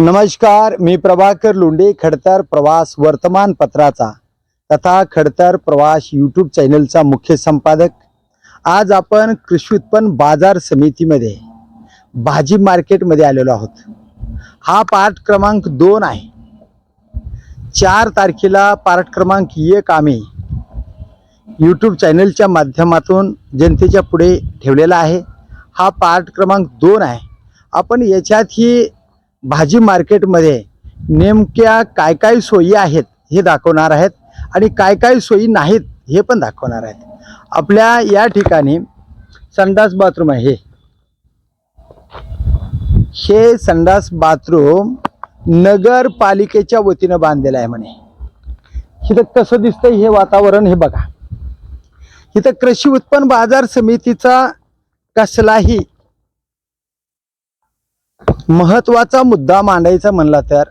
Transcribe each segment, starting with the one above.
नमस्कार मी प्रभाकर लोंढे खडतर प्रवास वर्तमानपत्राचा तथा खडतर प्रवास यूट्यूब चॅनलचा मुख्य संपादक. आज आपण कृषी उत्पन्न बाजार समितीमध्ये भाजी मार्केटमध्ये आलेलो आहोत. हा पार्ट क्रमांक दोन आहे. चार तारखेला पार्ट क्रमांक एक आम्ही यूट्यूब चॅनलच्या माध्यमातून जनतेच्या पुढे ठेवलेला आहे. हा पार्ट क्रमांक दोन आहे. आपण याच्यात ही भाजी मार्केटमध्ये नेमक्या काय काय सोयी आहेत हे दाखवणार आहेत आणि काय काय सोयी नाहीत हे पण दाखवणार आहेत. आपल्या या ठिकाणी संडास बाथरूम आहे. हे. हे संडास बाथरूम नगरपालिकेच्या वतीनं बांधलेलं आहे म्हणे. इथं कसं दिसतंय हे वातावरण हे बघा. इथं कृषी उत्पन्न बाजार समितीचा कसलाही महत्त्वाचा मुद्दा मांडायचा म्हणला तर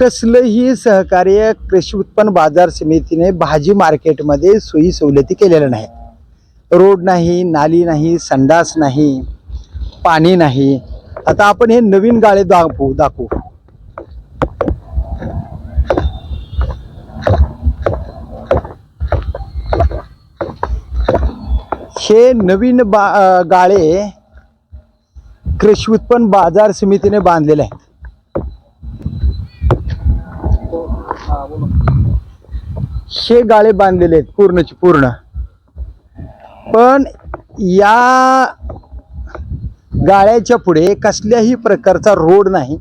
कसलंही सहकार्य कृषी उत्पन्न बाजार समितीने भाजी मार्केटमध्ये सोयी सवलती केलेल्या नाहीत. रोड नाही नाली नाही संडास नाही पाणी नाही. आता आपण हे नवीन गाळे दाखवू दाखवू. हे नवीन बा गाळे कृषी उत्पन्न बाजार समितीने बांधलेले आहेत. हे गाळे बांधलेले आहेत पूर्णचे पूर्ण. पण या गाळ्याच्या पुढे कसल्याही प्रकारचा रोड नाही.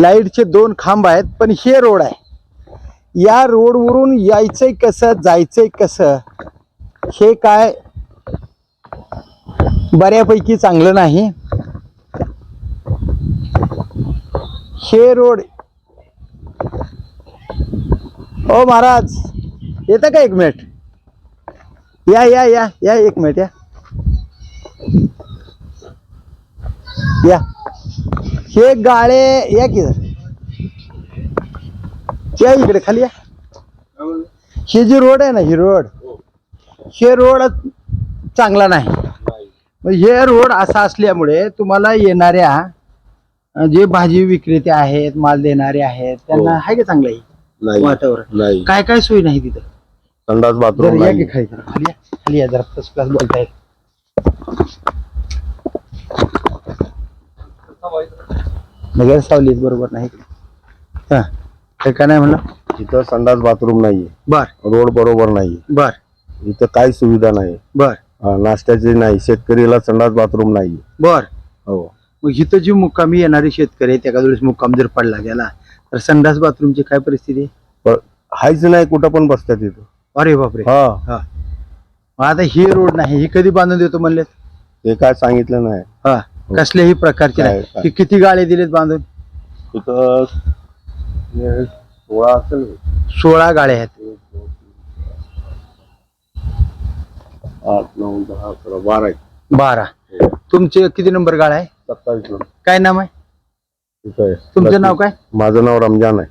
लाईटचे दोन खांब आहेत पण हे रोड आहे. या रोडवरून यायचंय कसं जायचंय कसं हे काय बऱ्यापैकी चांगलं नाही. हे रोड. ओ महाराज येतं का एक मिनिट? या या या या एक मिनिट या. या. हे गाळे या की. या इकडे खाली या. हे जी रोड आहे ना ही रोड हे रोड चांगला नाही. हे रोड असा असल्यामुळे तुम्हाला येणाऱ्या जे भाजी विक्रेते आहेत माल देणारे आहेत त्यांना हो. आहे का चांगलं हे नाही. वातावरण. नाही. काय काय सोयी नाही तिथं? संडास जरा बाथरूम या की नाही खाली जरा. खाली या. खाली या जरा. फर्स्ट क्लास बोलता येईल नगर सावलीत बरोबर नाही हा. हे काय नाही म्हणलं? इथं संडास बाथरूम नाहीये. बर. रोड बरोबर नाहीये. बर. इथं काही सुविधा नाही. बर. नाश्त्याची नाही शेतकरीला संडास बाथरूम नाही. बर. हो. मग इथं जी मुक्कामी येणारे शेतकरी आहेत, एखाद्या वेळेस मुक्काम जर पडला गेला तर संडास बाथरूमची काय परिस्थिती? आहे? पण हायच नाही कुठं पण बसतात इथं. अरे बापरे. हा. हा. मग आता ही रोड नाही ही कधी बांधून देतो म्हणले ते काय सांगितलं नाही. हा. कसल्याही प्रकारचे नाही. काय? किती गाळे दिलेत बांधून? तिथं हे सोळा असेल. सोळा गाळे आहेत. आठ नऊ दहा अकरा बारा आहेत. बारा. तुमचे किती नंबर गाळा आहे? सत्तावीस नंबर. काय नाव आहे. तुमचं नाव काय? माझं नाव रमजान आहे.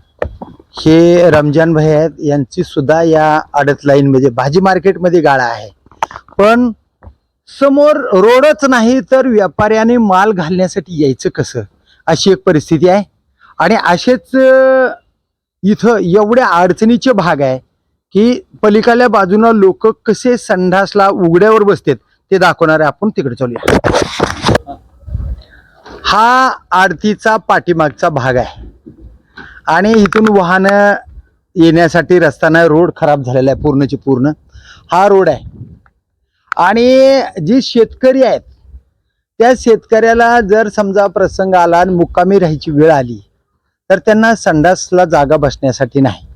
हे रमजान भाई आहेत. यांची सुद्धा या आडत लाईन मध्ये भाजी मार्केटमध्ये गाळा आहे. पण समोर रोडच नाही तर व्यापाऱ्याने माल घालण्यासाठी यायचं कसं? अशी एक परिस्थिती आहे. आणि असेच अं, इथं एवढ्या अडचणीचे भाग आहे. की पलीकडल्या बाजूनं लोक कसे संडासला उघड्यावर बसतात ते दाखवणारे आपण तिकडे चालूया. हा आरतीचा पाठीमागचा भाग आहे. आणि इथून वाहनं येण्यासाठी रस्ता नाही रोड खराब झालेला आहे पूर्णची पूर्ण. हा रोड आहे. आणि जी शेतकरी आहेत त्या शेतकऱ्याला जर समजा प्रसंग आला आणि मुक्कामी राहायची वेळ आली तर त्यांना संडासला जागा बसण्यासाठी नाही.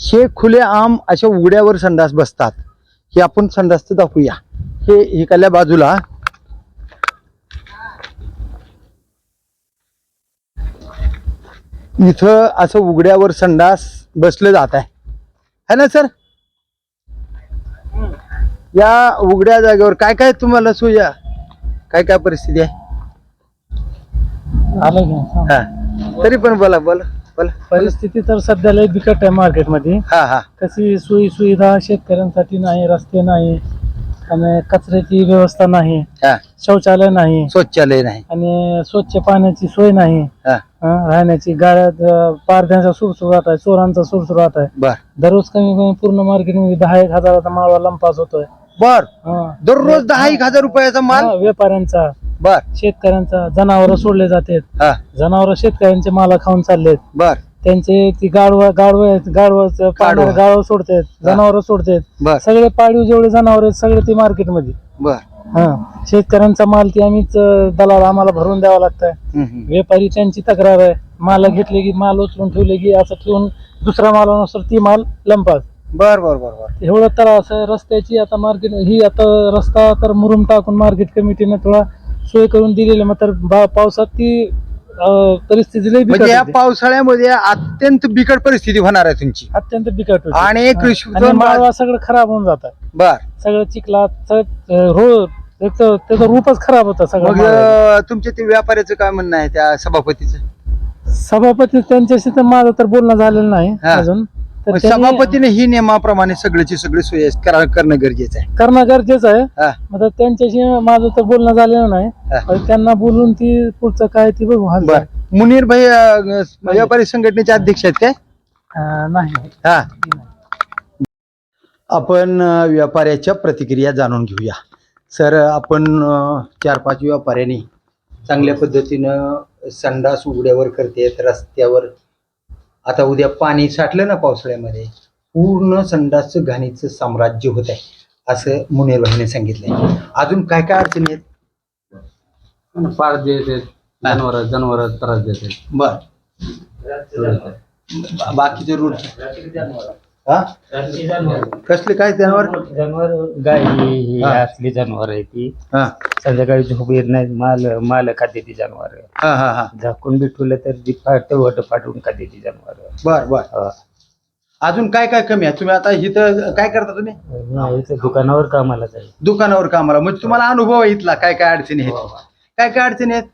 हे खुले आम अशा उघड्यावर संडास बसतात. हे आपण संडासचं दाखवूया. हे इकडल्या बाजूला. इथं असं उघड्यावर संडास बसलं जात आहे. है ना सर? या उघड्या जागेवर काय काय तुम्हाला सोया काय काय परिस्थिती आहे? हा. तरी पण बोला बोला. परिस्थिती तर सध्या लय बिकट आहे मार्केटमध्ये. हा हा. कशी सोयी सुविधा शेतकऱ्यांसाठी नाही रस्ते नाही आणि कचऱ्याची व्यवस्था नाही हा. शौचालय नाही शौचालय नाही. आणि स्वच्छ पाण्याची सोय नाही. हा. हं, राहण्याची गाड्यात अं, पारध्यांचा सुरसुराट आहे चोरांचा सुरसुराट आहे. बर. दररोज कमी कमी पूर्ण मार्केटमध्ये दहा एक हजाराचा माळवा लंपास होतोय. बर. हं. दररोज दहा एक हजार रुपयाचा माल? हा, व्यापाऱ्यांचा. बर. शेतकऱ्यांचा जनावर सोडले जातात. हा. जनावर शेतकऱ्यांचे माल खाऊन चाललेत. बर. त्यांचे ती गाडव गाडव गाढवं. पाण्यावर गाडव सोडतात जनावर सोडतात. बर. सगळे पाळीव जेवढे जनावर आहेत सगळे ते मार्केटमध्ये. बर. हा. शेतकऱ्यांचा माल ती आम्हीच अं, दलाल आम्हाला भरून द्यावा लागतंय. हम्म, हम्म. व्यापारी त्यांची तक्रार आहे. माल घेतले की माल उचलून ठेवले की असं ठेवून दुसऱ्या मालानुसार ती माल लंपास बर बर बर बर. एवढं त्रास आहे रस्त्याची आता मार्केट ही आता रस्ता तर मुरुम टाकून मार्केट कमिटीने थोडा सोय करून दिलेली मग तर बा- पावसात ती अं, परिस्थिती लई बिकट म्हणजे या होती. पावसाळ्यामध्ये अत्यंत बिकट परिस्थिती होणार आहे तुमची अत्यंत बिकट होती. आणि हा. कृषी आणि उत्पन्न माळवा सगळं खराब होऊन जात बर सगळं चिखलात रोज एक तर त्याचं रूपच खराब होतं सगळं मग माळव्याचं. अं, तुमच्या ते व्यापाऱ्याचं काय म्हणणं आहे त्या सभापतीचं सभापती त्यांच्याशी तर माझं तर बोलणं झालेलं नाही हा. अजून तर त्यांनी सभापतीने ही नियमाप्रमाणे सगळ्याची सगळी सोय करा- करणं गरजेचं आहे. करणं गरजेचं आहे. हा, मग त्यांच्याशी माझं तर बोलणं झालेलं नाही. हा. पण त्यांना बोलून ती पुढचं काय ती बघू. हाल बर. मुनीर भाई अं, व्यापारी संघटनेचे अध्यक्ष आहेत काय? नाही. हा. आपण अ, व्यापाऱ्याच्या प्रतिक्रिया जाणून घेऊया. सर आपण चार पाच व्यापाऱ्यांनी चांगल्या पद्धतीनं संडास उघड्यावर करतेत रस्त्यावर आता उद्या पाणी साठलं ना पावसाळ्यामध्ये पूर्ण संडास घाणीचं साम्राज्य होत आहे असं मुनेर भाईने सांगितलंय. अजून काय काय अडचणी आहेत? फार देते जनावर जनावर त्रास देते बर. बाकीचे रूट हा? कसले काय त्यावर जनावर गाय ही हा. असली जनावर आहे ती. हा. संध्याकाळी झोप येत नाही माल माल खाते ती जनावर. हा हा हा. झाकून बिठवलं तर ती फाट वट फाटून खाते ती जनावर. बर बर. अजून काय काय कमी आहे? तुम्ही आता इथं काय करता तुम्ही? दुकानावर कामाला जाईल. दुकानावर कामाला. म्हणजे तुम्हाला अनुभव आहे इथला काय काय अडचणी आहेत? काय काय अडचणी आहेत?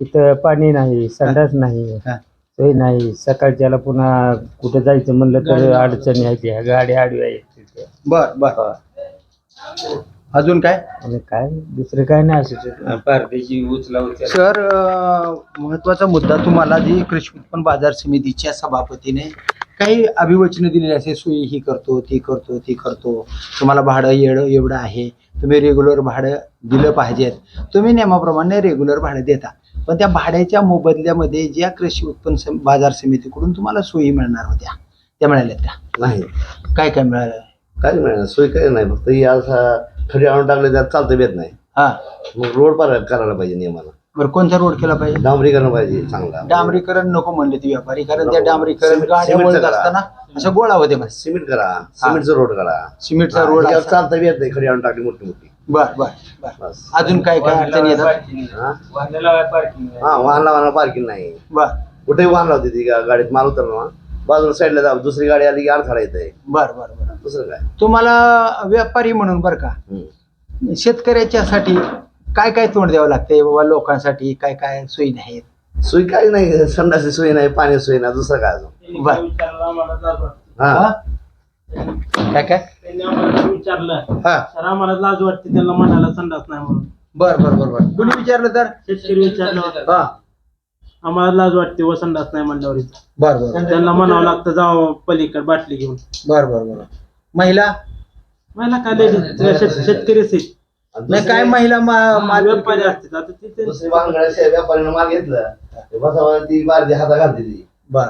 इथं पाणी नाही संडास नाही. हा. सोय नाही सकाळच्याला पुन्हा कुठं जायचं म्हणलं तर अडचणी आहे ह्या गाड्या आडव्या आहेत तिथे बर. बर अजून काय? आणि काय दुसरं काय नाही असं. पारदेशी उचला उचला. सर अं, महत्त्वाचा मुद्दा तुम्हाला जी कृषी उत्पन्न बाजार समितीच्या सभापतीने काही अभिवचनं दिलेली असे सोयी ही करतो ती करतो ती करतो. तुम्हाला भाडं येडं एवढं आहे. तुम्ही रेग्युलर भाडं दिलं पाहिजेत. तुम्ही नियमाप्रमाणे रेग्युलर भाडं देता. पण त्या भाड्याच्या मोबदल्यामध्ये ज्या कृषी उत्पन्न सम- बाजार समितीकडून तुम्हाला सोयी मिळणार होत्या त्या मिळाल्यात का नाही. काय काय मिळालं? काय नाही सोय काय नाही. फक्त ही असा खडी आणून टाकले त्यात चालतं येत नाही. हा. मग रोड पार करायला पाहिजे नियमाला. बरं कोणता रोड केला पाहिजे? डांबरीकरण पाहिजे चांगला. डांबरीकरण नको म्हणले ते व्यापारी कारण त्या नको. डांबरीकरण सिमेंट- गाड्या सिमेंटचं वळत करा. असताना असं गोळा होते बस सिमेंट करा. सिमेंटचा रोड करा. सिमेंटचा रोड. चालता बी येत नाही. खडी आणून टाकली मोठी मोठी बर बर बर. बस. अजून काय काय अडचणी येतात? हा? पार्किंग हा वाहन लावायला पार्किंग नाही. बर. कुठेही वाहन लावते ती गा- गाडीत माल उतरला बाजूला साईडला जाऊ दुसरी गाडी आली की अडथळा येत आहे बर बर बर. दुसरं काय? तुम्हाला व्यापारी म्हणून बर का? हम्म. शेतकऱ्याच्यासाठी काय काय तोंड द्यावं लागतंय बाबा लोकांसाठी? काय काय सोयी नाहीत? सोय काही नाही संडासची सोय नाही पाणी सोय नाही दुसरं काय अजून? बर. हा? काय काय? त्यांनी आम्हाला विचारलं. हा. तर आम्हाला लाज वाटते त्यांना म्हणायला संडास नाही म्हणून. बर बर बर बर. कुणी विचारलं तर? शेतकरी विचारलं. हा. आम्हाला लाज वाटते व संडास नाही म्हणल्यावर इथं. बर बर. त्यांना म्हणावं लागतं जावं पलीकडे बाटली घेऊन. बर बर बर. महिला? मला काय लेडीज? शेतकरीच आहेत नाही. काय महिला मा- व्यापारी असतात. आता तिथे दुसरी व्यापाऱ्यानं माल घेतला. ते बसावर ती बारदी हातात घालते ती. बर.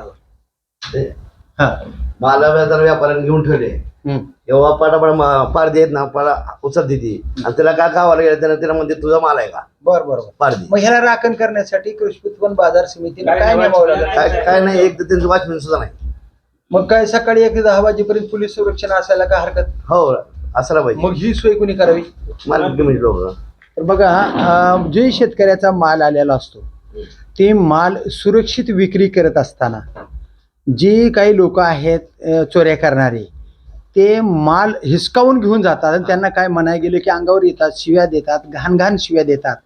ते. हा. माला व्यापाऱ्याने घेऊन ठेवले. एव्हा पटापट पारदी आहेत ना पडा उचलते ती आणि तिला काय खावायला गेलं त्यानं तिला म्हणते तुझा माल आहे का? बर बर बर. पारदी मग ह्याला राखण करण्यासाठी कृषी उत्पन्न बाजार समितीने काय नेमावं लागलं काय काय नाही एक तर त्यांचं वॉचमॅन सुद्धा नाही. मग काय सकाळी एक दहा वाजेपर्यंत पोलीस संरक्षण असायला काय हरकत? हो असायला पाहिजे. मग ही सोय कोणी करावी? माल कमी लोक तर बघा अं, जे शेतकऱ्याचा माल आलेला असतो ते माल सुरक्षित विक्री करत असताना जे काही लोक आहेत अं, चोऱ्या करणारे ते माल हिसकावून घेऊन जातात आणि त्यांना काय म्हणाय गेले की अंगावर येतात शिव्या देतात घाण घाण शिव्या देतात.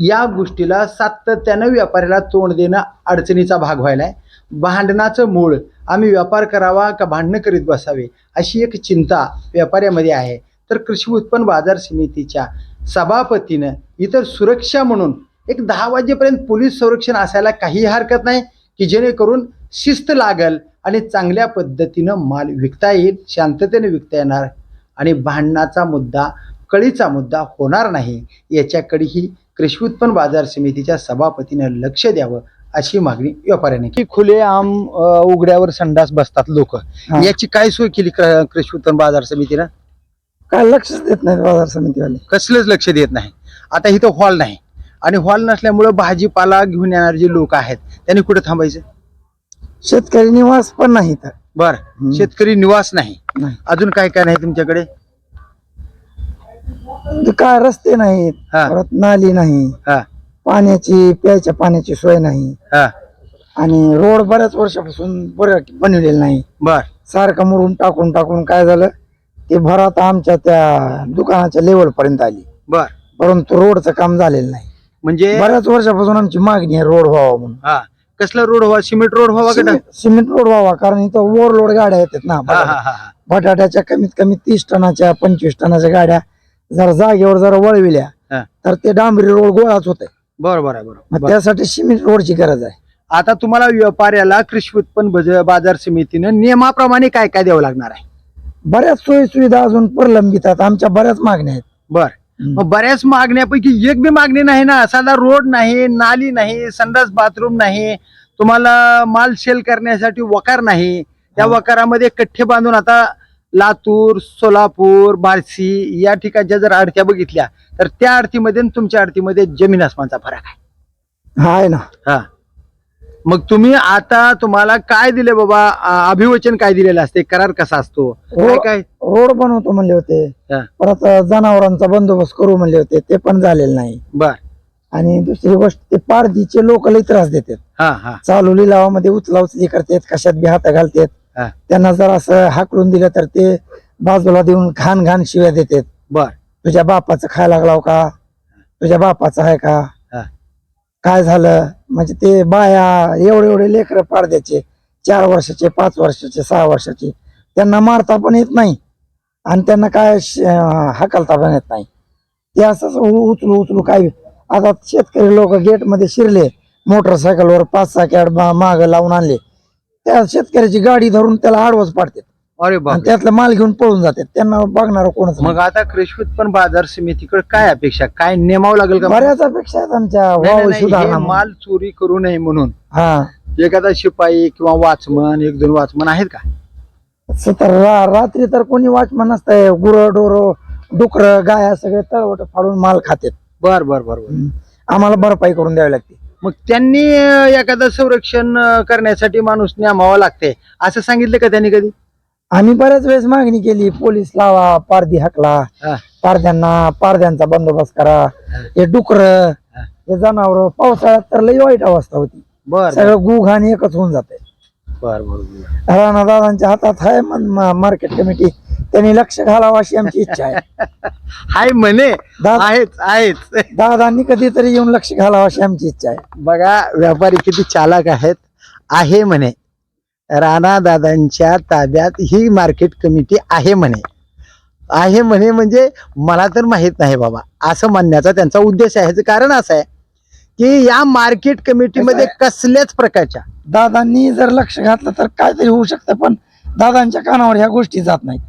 या गोष्टीला सातत्यानं व्यापाऱ्याला तोंड देणं अडचणीचा भाग व्हायला आहे भांडणाचं मूळ आम्ही व्यापार करावा का भांडणं करीत बसावे अशी एक चिंता व्यापाऱ्यामध्ये आहे. तर कृषी उत्पन्न बाजार समितीच्या सभापतीनं इतर सुरक्षा म्हणून एक दहा वाजेपर्यंत पोलीस संरक्षण असायला काही हरकत नाही की जेणेकरून शिस्त लागल आणि चांगल्या पद्धतीनं माल विकता येईल शांततेने विकता येणार आणि भांडणाचा मुद्दा कळीचा मुद्दा होणार नाही. याच्याकडेही कृषी उत्पन्न बाजार समितीच्या सभापतीनं लक्ष द्यावं अशी मागणी व्यापाऱ्याने की खुले आम उघड्यावर संडास बसतात लोक. याची काय सोय केली क्र- कृषी उत्पन्न बाजार समितीनं? काय लक्षच देत नाहीत बाजार समितीवाले. कसलंच लक्ष देत नाही. आता इथं हॉल नाही. आणि हॉल नसल्यामुळं भाजीपाला घेऊन येणारे जे लोक आहेत त्यांनी कुठे थांबायचं? शेतकरी निवास पण नाही तर. बर शेतकरी निवास नाही. नाही. अजून काय काय नाही तुमच्याकडे? काय रस्ते नाहीत हा. परत नाली नाही हा. पाण्याची प्यायच्या पाण्याची सोय नाही. हा. आणि रोड बऱ्याच वर्षापासून बरं बनवलेला नाही. बर. सारखं मुरून टाकून टाकून काय झालं ते भरात आमच्या त्या दुकानाच्या लेवल पर्यंत आली. बर. परंतु रोडचं काम झालेलं नाही. म्हणजे? बऱ्याच वर्षापासून आमची मागणी आहे रोड व्हावा म्हणून. हा. कसला रोड व्हावा? सिमेंट रोड व्हावा का सिमेंट सिमेंट रोड व्हावा कारण इथं ओव्हरलोड गाड्या येतात ना. हा हा हा हा. बटाट्याच्या कमीत कमी तीस टनाच्या पंचवीस टनाच्या गाड्या जर जागेवर जर वळविल्या. तर ते डांबरी रोड गोळाच होते बरोबर आहे बरोबर त्यासाठी सिमेंट रोडची गरज आहे. आता तुम्हाला व्यापाऱ्याला कृषी उत्पन्न बज- बाजार समितीनं नियमाप्रमाणे काय काय द्यावं लागणार आहे? बऱ्याच सोयी सुविधा अजून प्रलंबित आहेत. आमच्या बऱ्याच मागण्या आहेत. बर. मग बऱ्याच मागण्यापैकी एक बी मागणी नाही ना. साधा रोड नाही नाली नाही संडास बाथरूम नाही तुम्हाला माल सेल करण्यासाठी वकार नाही. त्या वकारामध्ये कठ्ठे बांधून आता लातूर सोलापूर बार्शी या ठिकाणच्या जर आडत्या बघितल्या तर त्या आडतीमध्ये आणि तुमच्या आडतीमध्ये जमीन आसमानचा फरक आहे. हा आहे ना. हा. मग तुम्ही आता तुम्हाला काय दिले बाबा? अभिवचन काय दिलेलं असते? करार कसा असतो? काय काय? रोड बनवतो म्हणले होते. हा. परत जनावरांचा बंदोबस्त करू म्हणले होते. ते पण झालेलं नाही. बर. आणि दुसरी गोष्ट ते पारदीचे लोक लई त्रास देतात. हा हा. चालू लिलावामध्ये उचला उचली करतात कशात बी हात घालतात. हा. त्यांना जर असं हाकलून दिलं तर ते बाजूला देऊन घाण घाण शिव्या देतात. बर. तुझ्या बापाचं खायला लागलाव का? तुझ्या बापाचं आहे का? हा. काय झालं? म्हणजे ते बाया एवढे एवढे लेकर पाडद्याचे चार वर्षाचे पाच वर्षाचे सहा वर्षाचे त्यांना मारता पण येत नाही आणि त्यांना काय श- हाकलता पण येत नाही. ते असंच उ- उचलू उचलू काय आता शेतकरी लोक गेटमध्ये शिरले मोटरसायकलवर पाच सहा कॅड माग लावून आणले. त्या शेतकऱ्याची गाडी धरून त्याला आडवच पाडतात. अरे आणि बाप त्यातलं माल घेऊन पळून जातात. त्यांना बघणार कोणच नाही. मग आता कृषी उत्पन्न बाजार समितीकडे काय अपेक्षा? काय नेमावं लागेल का? बऱ्याच अपेक्षा आहेत आमच्या. नाही, वाव नाही, हे सुधारणा माल चोरी करू नये म्हणून. हा. एखादा शिपाई किंवा वाचमन एक दोन वाचमन आहेत का? असं तर रा- रात्री तर कोणी वाचमान नसतंय. गुरं डोर डुकर गाया सगळे तळवट फाडून माल खातात. बर बर बर बर. आम्हाला भरपाई करून द्यावी लागते. मग त्यांनी अं, एखादं संरक्षण अं, करण्यासाठी माणूस नेमावा लागते असं सांगितलं का त्यांनी कधी? आम्ही बऱ्याच वेळेस मागणी केली पोलीस लावा पारदी हाकला हा. पारद्यांना पारद्यांचा बंदोबस्त करा हे. डुकर हे. जनावर पावसाळ्यात तर लई वाईट अवस्था होती. बर सगळं गु घाण एकच होऊन जाते बर बर राणा दादांच्या हातात आहे मार्केट कमिटी त्यांनी लक्ष घालावं अशी आमची इच्छा आहे. हाय म्हणे. दादा आहेच आहेच दादांनी कधीतरी येऊन लक्ष घालावं अशी आमची इच्छा आहे. बघा व्यापारी किती चालाक आहेत. आहे म्हणे. राणा दादांच्या ताब्यात ही मार्केट कमिटी आहे म्हणे. आहे म्हणे म्हणजे मला तर माहीत नाही बाबा. असं म्हणण्याचा त्यांचा उद्देश आहे. ह्याचं कारण असं आहे की या मार्केट कमिटीमध्ये कसल्याच प्रकारच्या दादांनी जर लक्ष घातलं तर काहीतरी होऊ शकतं पण दादांच्या कानावर ह्या गोष्टी जात नाहीत.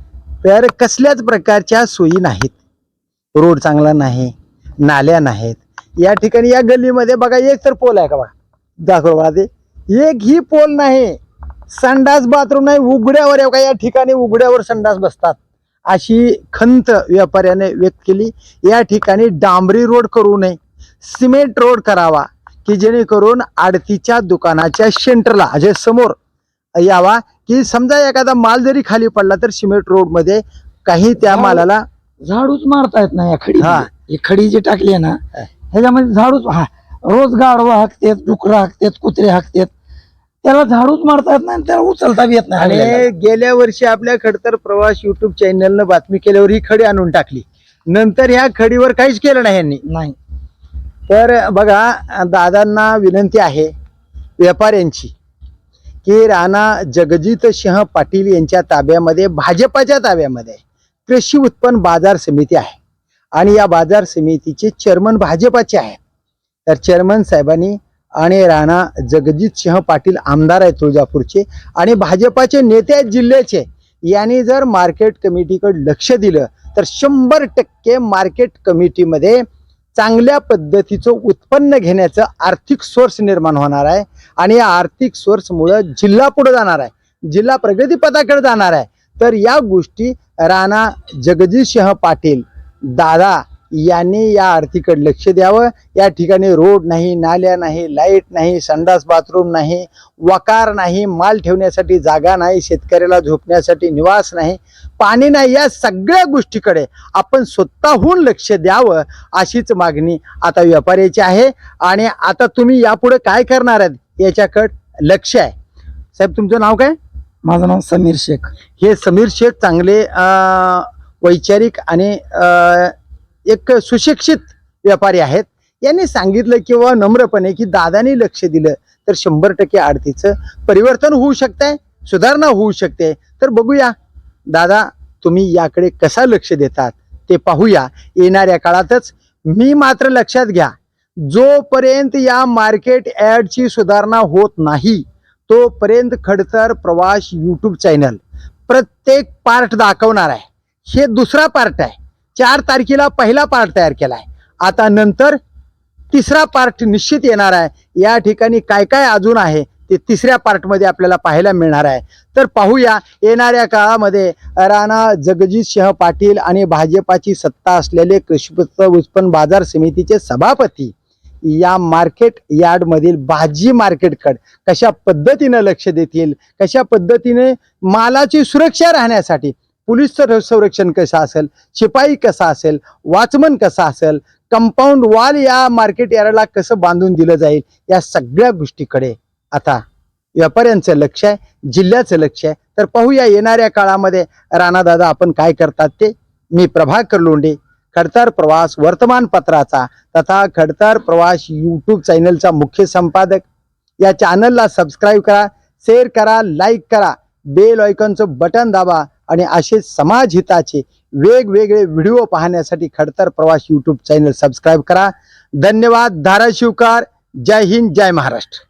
तर कसल्याच प्रकारच्या सोयी नाहीत. रोड चांगला नाही नाल्या नाहीत. या ठिकाणी या गल्लीमध्ये बघा एक तर पोल आहे का बघा? दाखव बघा ते एक ही पोल नाही. संडास बाथरूम नाही उघड्यावर का या ठिकाणी उघड्यावर संडास बसतात. अशी खंत व्यापाऱ्याने व्यक्त केली. या ठिकाणी डांबरी रोड करू नये सिमेंट रोड करावा की जेणेकरून आडतीच्या दुकानाच्या सेंटरला म्हणजे समोर यावा की समजा एखादा माल जरी खाली पडला तर सिमेंट रोडमध्ये काही त्या मालाला झाडूच मारता येत नाही या खडी हा. ही खडी जी टाकली आहे ना. ह्याच्यामध्ये झाडूच हा. रोज गाडवा हाकतेत डुकरं हाकतेत कुत्रे हाकतेत. त्याला झाडूच मारता येत नाही आणि त्याला उचलता बी येत नाही आणि. गेल्या वर्षी आपल्या खडतर प्रवास युट्यूब चॅनलनं बातमी केल्यावर ही खडी आणून टाकली नंतर ह्या खडीवर काहीच केलं नाही यांनी नाही तर बघा दादांना विनंती आहे व्यापाऱ्यांची की राणा जगजित सिंह पाटील यांच्या ताब्यामध्ये भाजपाच्या ताब्यामध्ये. कृषी उत्पन्न बाजार समिती आहे आणि या बाजार समितीचे चेअरमन भाजपाचे आहेत तर चेअरमन साहेबांनी आणि राणा जगजित सिंह पाटील आमदार आहेत तुळजापूरचे आणि भाजपाचे नेते आहेत जिल्ह्याचे. यांनी जर मार्केट कमिटीकडे लक्ष दिलं तर शंभर टक्के मार्केट कमिटीमध्ये चांगल्या पद्धतीचं उत्पन्न घेण्याचं आर्थिक सोर्स निर्माण होणार आहे. आणि या आर्थिक सोर्समुळं जिल्हा पुढे जाणार आहे. जिल्हा प्रगतीपथाकडे जाणार आहे. तर या गोष्टी राणा जगजितसिंह पाटील दादा यांनी या आर्थिकडे लक्ष द्यावं. या ठिकाणी रोड नाही नाल्या नाही लाइट नाही संडास बाथरूम नाही वकार नाही माल ठेवण्यासाठी जागा नाही शेतकऱ्याला झोपण्यासाठी निवास नाही पाणी नाही या सगळ्या गोष्टीकडे आपण स्वतःहून लक्ष द्यावं अशीच मागणी आता व्यापाऱ्याची आहे. आणि आता तुम्ही यापुढे काय करणार आहेत याच्याकडे लक्ष आहे. साहेब तुमचं नाव काय? माझं नाव समीर शेख. हे समीर शेख चांगले वैचारिक आणि एक सुशिक्षित व्यापारी आहेत. यांनी सांगितलं किंवा नम्रपणे की दादानी लक्ष दिलं तर शंभर टक्के आरतीचं परिवर्तन होऊ शकतंय सुधारणा होऊ शकते. तर बघूया दादा तुम्ही याकडे कसा लक्ष देतात ते पाहूया. येणाऱ्या काळातच मी मात्र लक्षात घ्या जोपर्यंत या मार्केट ॲडची सुधारणा होत नाही तोपर्यंत खडतर प्रवास यूट्यूब चॅनल प्रत्येक पार्ट दाखवणार आहे. हे दुसरा पार्ट आहे. चार तारखेला पहिला पार्ट तयार केला आहे आता नंतर तिसरा पार्ट निश्चित येणार आहे. या ठिकाणी काय काय अजून आहे ते तिसऱ्या पार्टमध्ये आपल्याला पाहायला मिळणार आहे. तर पाहूया येणाऱ्या काळामध्ये राणा जगजित सिंह पाटील आणि भाजपाची सत्ता असलेले कृषीपुत्र उत्पन्न बाजार समितीचे सभापती या मार्केट यार्डमधील भाजी मार्केटकड कशा पद्धतीनं लक्ष देतील कशा पद्धतीने मालाची सुरक्षा राहण्यासाठी पोलीस संरक्षण कसं असेल शिपाई कसा असेल वॉचमन कसा असेल कंपाऊंड वॉल या मार्केट यार्डला कसं बांधून दिलं जाईल या सगळ्या गोष्टीकडे आता व्यापाऱ्यांचं लक्ष आहे जिल्ह्याचं लक्ष आहे. तर पाहूया येणाऱ्या काळामध्ये राणादादा आपण काय करतात ते? मी प्रभाकर लोंढे खडतर प्रवास वर्तमानपत्राचा तथा खडतर प्रवास यूट्यूब चॅनलचा मुख्य संपादक. या चॅनलला सबस्क्राईब करा शेअर करा लाईक करा बेल आयकॉनचं बटन दाबा आणि असे समाज हिताचे वेगवेगळे व्हिडिओ पाहण्यासाठी खडतर प्रवास यूट्यूब चॅनल सबस्क्राईब करा. धन्यवाद धाराशिवकार. जय हिंद जय महाराष्ट्र.